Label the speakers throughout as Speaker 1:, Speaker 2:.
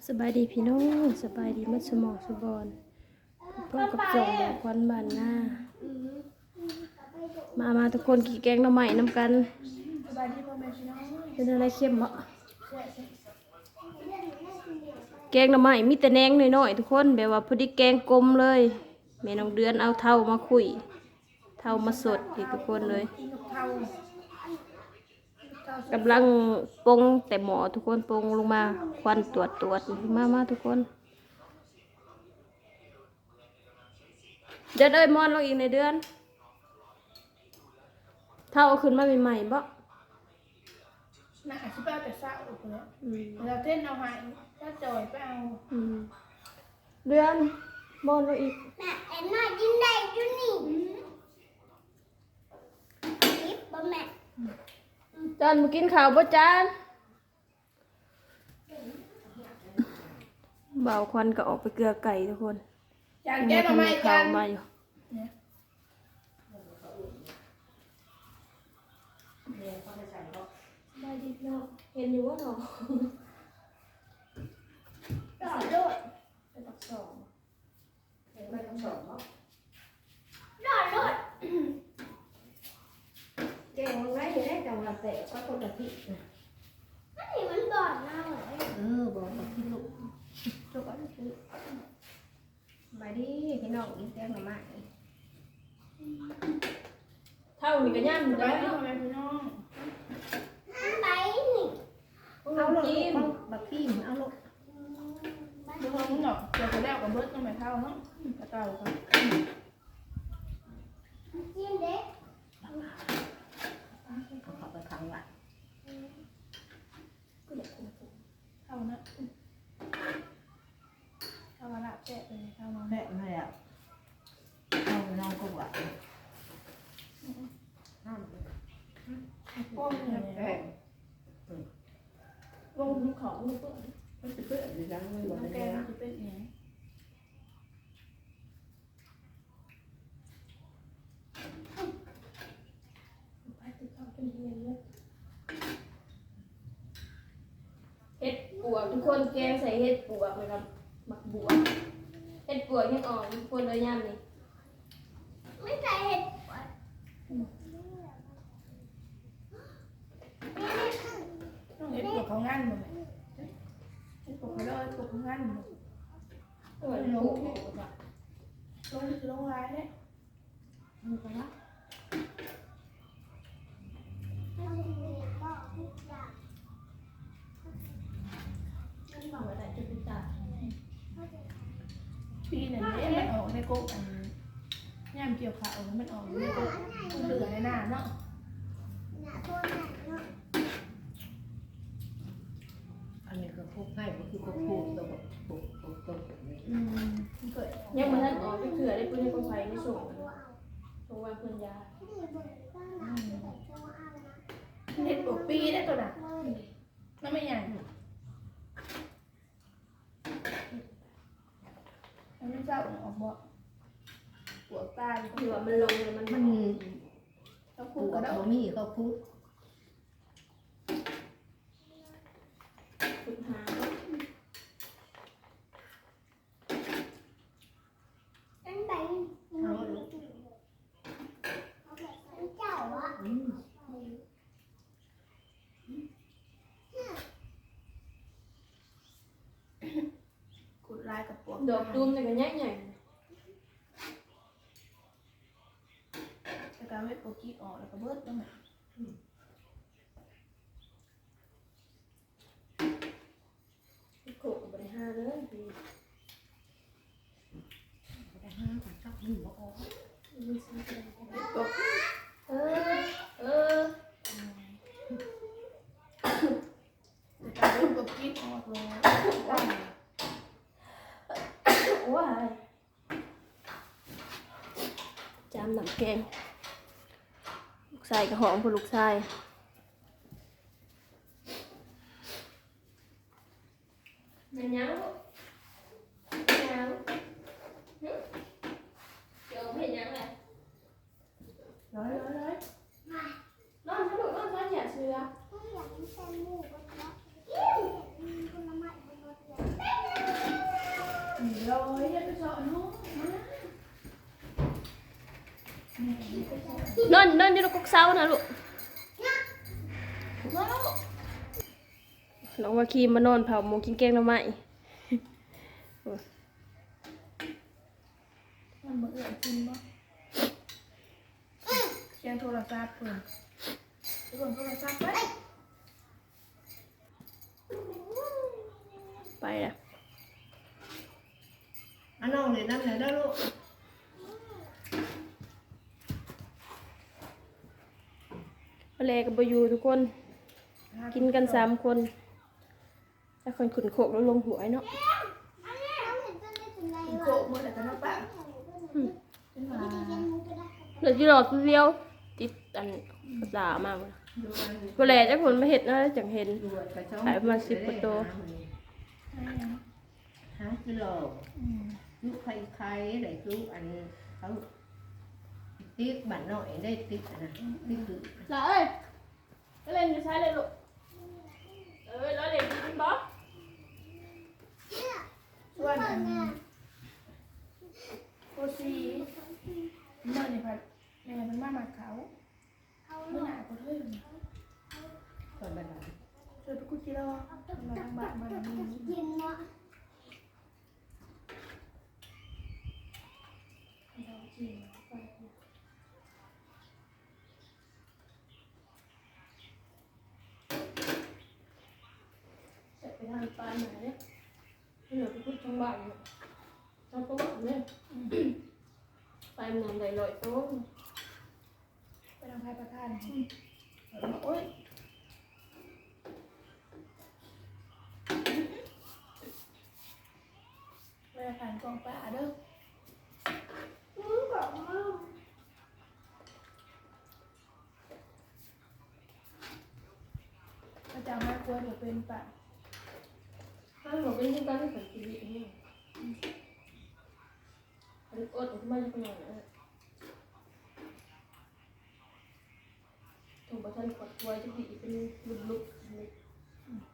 Speaker 1: บสบายดีพี่น้องสบายดีมัดสมองสบอนพบกับจองแบบควันบานหน้า มามาทุกคนกี่แกงน้ำใหม่น้ำกัน
Speaker 2: สบายดีพ่อแม่พี่น้อง
Speaker 1: เป็นอะไรเข้มบ่แกงหน้ำใหม่มีแต่แหนงน้อยๆทุกคนแบบว่าพอดีแกงกลมเลยแม่น้องเดือนเอาเท่ามาคุย เท่ามาสดอีกทุกคนเลย
Speaker 2: กินกับเท่าเท่ากำ
Speaker 1: ลังปรุงแต่หมอทุกคนปรุงลงมาควันตรวจตรวจมามาทุกคนเดือนเอ้ยมอนลงอีกในเดือนเท่าเอาขึ้นมาใหม่ๆบ่
Speaker 2: น่าอาชิบะแต่เศร้าอุกเลย
Speaker 1: อืม
Speaker 2: เราเต้นเอาหายถ้าจอยไปเอา
Speaker 1: อืมเดือนมอนลงอีก
Speaker 3: แม่เอ็นน่ากินได้จุนี่นิบบ่แม่
Speaker 1: จานมากินข้าวบ่จานเบาควันก็ออกไปเกลือไก่ทุกคน
Speaker 2: อยากแก้ทำไม
Speaker 1: ข้า
Speaker 2: กั
Speaker 1: วนมาอยู่
Speaker 2: เนี่ย
Speaker 1: ได้ดีพี่น้องเห็นอยู่ว่าหนอ
Speaker 3: ต่อด้วย
Speaker 1: ไปตักสองเห็นไปตักสองเนาะ
Speaker 3: ต่อด้วย
Speaker 1: เก่งมันไงอยู่ได้จังหวะเตะก็คนละที่นะ
Speaker 3: อันนี้มันบอดหน้าเหรอ
Speaker 1: เออบอกกับพี่ลูก ลูกก็คือไปดิพี่น้องกินแตงหน่อไม้เท่านี้ก็ย่างอยู่
Speaker 2: ส
Speaker 1: แล้
Speaker 2: บายวดี
Speaker 1: เนาะ
Speaker 2: พ่อแม่พี่น้อง
Speaker 3: อันไหนนี่
Speaker 1: เอาลูกจิ้มบักพี่เอาลูก
Speaker 2: ดูห้องเนาะเดี๋ยวจะแล้วกับเบิร์ดต้องไปเท่าเนาะกระเต่ากัน
Speaker 3: จิ้มเด็ก
Speaker 1: เขาไปขังไว้
Speaker 2: เท่านะเท่าละแจ๊ะเลยเท่านั้น
Speaker 4: แม่ไม่อะเอาน้องก็ไหว
Speaker 2: ป้อมเนี่ย
Speaker 4: แม่
Speaker 2: ลงภูเขาลูกเปิ้ล
Speaker 4: ไม่ใช่เพื่อนหรือยังไม่บอก
Speaker 2: น้ำแก
Speaker 4: แม่
Speaker 2: งมันจะเป็นยังไง
Speaker 1: เห็ดปวกทุกคนแกงใส่เห็ดปวกเลยครับหมักบวกเห็ดปวกยังอ่อนทุกคนเลยย่ำนี่
Speaker 3: ไม่ใส่เห็ด
Speaker 2: ปวกเขางั้นหมด เลยเห็ดปวกเขาเลยปวกเขางั้นหมด
Speaker 1: ก็เหมือนปลูกเนี่ยแบบ
Speaker 2: ลงคื
Speaker 1: ยังมาท่านออกไปเถื่อได้ปืนในกองไฟในส่งส่งวันเพื่อนยา
Speaker 2: เห็ดปวกปีได้ตัวน่ะนั่นไม่ใหญ่มันไม่เจ้าออกบ่ปวกตาย
Speaker 1: ที่ว่ามันลงเลยมัน
Speaker 4: มัน
Speaker 2: เขา
Speaker 4: พู
Speaker 2: ขู่
Speaker 4: ด
Speaker 2: ก็
Speaker 4: กับ
Speaker 2: ได้
Speaker 4: เขามีเขาพูด
Speaker 1: ฝึกหา
Speaker 3: อันไหนเจ้าอะ
Speaker 4: อืม
Speaker 2: ขุดลายกับปวก
Speaker 1: ดอกตูมแต่ก็ใหญ่ใหญ่
Speaker 2: แล้วก็เอาเห็ดปวกกี้ออกแล้วก็เบิดตรงไหน
Speaker 1: โขกบริหารเลย
Speaker 4: แต่ห้าผัดชักหนึ่งก็ออก
Speaker 2: เห็ดปวก
Speaker 1: เออเออ
Speaker 2: แต่ก็เห็ดปวกกี้ออกเลย
Speaker 1: ว้ายจามหนัง แกงลูกชายกับหอมพอลูกชายมันยังลูกยังหึเดี๋ยวเห็นยังไง
Speaker 2: ร้อยร้อยร้อย
Speaker 1: นอนสนุกนอนสนุกอย่าเชื่อ
Speaker 3: อยากกินแตงโมก็ได้กินผลไม้บนรถเลย
Speaker 2: ร้อยอย่าไปสอนน้องมาแม่อย่าไปสอน
Speaker 1: นอนนอนอยู่ใน กกเสานะลูก
Speaker 2: น้อง
Speaker 1: น้องว่าคีมานอนเผาหมูกินแกงหน่อไม้
Speaker 2: มันบ่เอื้อกินบ่เสียงโทรศัพท์เพิ่นเพิ่นโทรศัพท์ไป
Speaker 1: ไปละ
Speaker 4: อันน้องเลยนั่นเลยได้อลูก
Speaker 1: แลกับบอยู่ทุกคน กินกันสามคนแล้วคนขุนโขกแล้วลงหัวไอ้เนาะ
Speaker 3: อันนี้เราเห็นต้นได้ถึงไหน
Speaker 2: กิน
Speaker 3: วะ
Speaker 2: โกะมื้อละกันเนาะป้าเป็นว่า
Speaker 1: เหลือที่หลอดเดียวติดอันภาษามากเลย
Speaker 4: ดูอัน
Speaker 1: ก็แลจะผลมาเห็ดนะจังเห็น
Speaker 4: ดูอันกระช่อง
Speaker 1: ขายประมาณ10กว่าตัว
Speaker 4: หากิโล
Speaker 2: อืม
Speaker 4: ยุคใครใครๆได้ยุคอันเขา ติ๊กบัตรหน่อยได้ติ๊กอันนะติ๊กคือ
Speaker 1: ลาเอ้ยก็เล่นอยู่ใช้เลยลูกเอ้ยร้อยเล่นกินบอส
Speaker 2: ส่วนอันโอซีเมื่อนี่พัดแม่มันมามาเขาเมื่อหน้าก็เทิง
Speaker 4: ก่อนบัตร
Speaker 2: ช่วยไปกุจิโร่มาทางบ้านมาทางนี้
Speaker 3: กินเนาะ
Speaker 2: เราจริงไป
Speaker 1: จะไปทางปลายไหนเนี่ย เหลือไปพูดทางบ้านเนี่ยทางโต๊ะเนี่ยไปเมืองใดลอยโต๊ะ
Speaker 2: ไปทางไทยประทานโอ้ยไปผ่านกองป่าเด้อ
Speaker 3: มึงบอกมึง
Speaker 2: พระเจ้าแม่กลัวหนูเป็นป่า
Speaker 1: ถ้าหนูเป็นที่การที่สันติวิเนี่ยอันนี้อดขึ้นมาจะเป็นยังไงถูกประทันกดไว้จะดีเป็นลุกลุก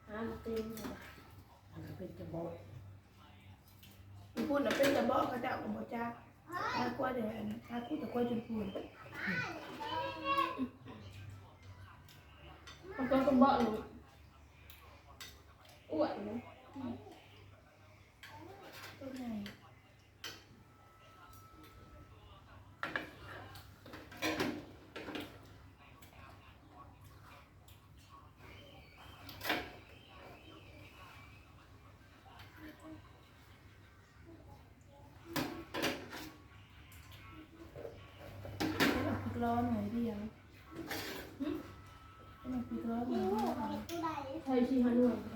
Speaker 1: หาเต็มเลย
Speaker 4: อันนั้นเป็นจะบอก
Speaker 2: พูดนะเป็นกระบอกกระเจ้าของพ่อจ้าถ้ากลัวเดี๋ยวถ้าพูดแต่กลัวจนพูน
Speaker 1: มันก็กระบอกหนูอ้วนนะ
Speaker 2: ตัวไหนปีกร้อนหน่อยเดียวให้มันปีกร้อนหน่อยเดียว
Speaker 3: ตัวไหน
Speaker 1: ไทยชีฮันหน่วยนะหมาเนี่ย
Speaker 2: มันจะเทศไปอย่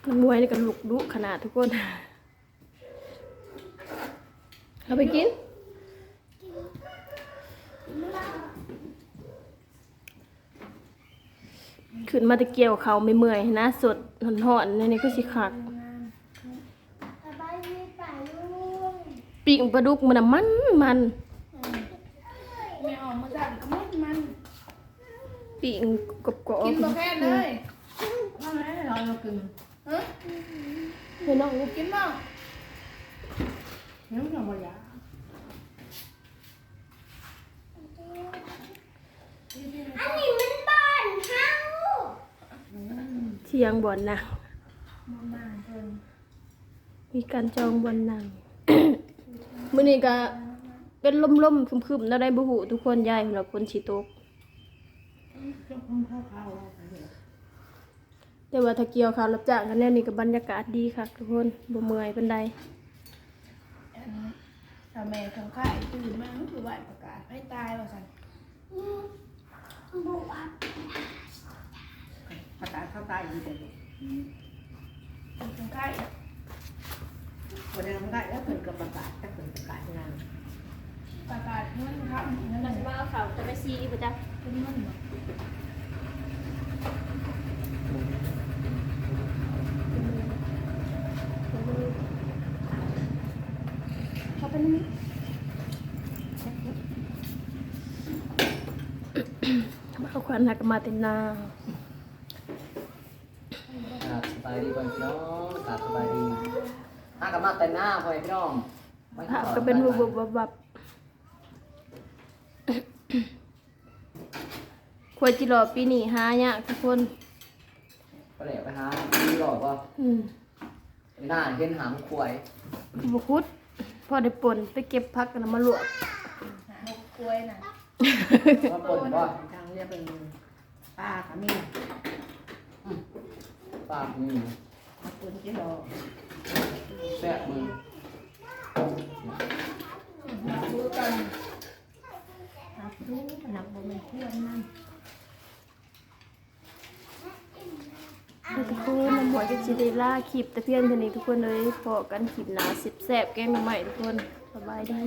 Speaker 1: น้องมวยนี่ก็ลุกดุขนาดทุกคนเอาไปกินขึ้นมาตะเกียวเขาไม่เมื่อยนะสดหอนๆในนี้ก็สิคัก
Speaker 2: ๆงาน
Speaker 3: สบายดีป่าลุง
Speaker 1: ปีกปลาดุกมันน่ะมันมัน
Speaker 2: ไม่ออกมาจากก็มันมัน
Speaker 1: ปีกกรอบกรอบ
Speaker 2: กินมาแค่เลย
Speaker 4: ว่าไงเราเรากิน
Speaker 2: เฮ้ย
Speaker 1: เฮ้ยน้อง
Speaker 2: กินบ้าง
Speaker 4: น้ำเราไม่อยาก
Speaker 3: อันนี้มันบ้านเฮา
Speaker 1: เที่ยงบ่อนนาง
Speaker 2: มามาเพิ่น
Speaker 1: มีการจองบ่อนนางมื้อนี้ก็เป็นลมๆคึมๆแล้วได้บ่ฮู้ทุกคนยายสำหรับคนสิตก แต่ว่าถ้าเกี่ยวข้าวรับจ้างกันแน่นี่ก็บรรยากาศดีค่ะทุกคนบ่เมื่อยปานใด
Speaker 2: อันถ้าแม่ทางค่ายตื่นมาก็คือว่าประกาศให้ตายว่าซั่น
Speaker 3: บอกว่า
Speaker 4: ประกาศเข้าตายอยู่แต่
Speaker 2: ทางค่าย
Speaker 4: วันนั้นได้แล้วเพิ่นก็ประกาศถ้าเพิ่นประกาศงาน
Speaker 2: ประกาศเงินครับนั่น
Speaker 1: เรา
Speaker 2: น่ะ
Speaker 1: จะมาเอาข้าวจะไปซีบ่จ๊ะ
Speaker 2: เป็นเงินบ่
Speaker 1: เขาเป็นนี่ เอาควันหักมาเต็มนา
Speaker 5: ครับสบายดีพ่อพี่น้องครับสบายดีห้ากับมาแต่หน้าพ่อพี่น้องไม่
Speaker 1: ผัก
Speaker 5: ขอ
Speaker 1: ก็เป็นบุบบับบับควายจิรอปีนี้หายากทุกคน
Speaker 5: ก็เลยไปหาพี่หลอกว่า
Speaker 1: อืม
Speaker 5: หน้าเห็นหางควาย
Speaker 1: บุคุด พอได้ป่นไปเก็บพักกันมาลวก
Speaker 2: หาหกกล้วยน่ะ
Speaker 5: มาป่นว่า
Speaker 4: ทางเรียกเป็นป้ากับมี
Speaker 5: ปากมี
Speaker 4: มาปืนที่รอ
Speaker 5: แซ่บมือ
Speaker 2: ดูกัน
Speaker 4: หักรู้หนักบ่แม่นควรนั่น
Speaker 1: ทุกคนน้ำหมวยกับจีเดล่าคลิปตะเพียงเท่นี้ทุกคนเลยพอกันคลิปหนาสิบแสบแกงใหม่ทุกคนสบายดี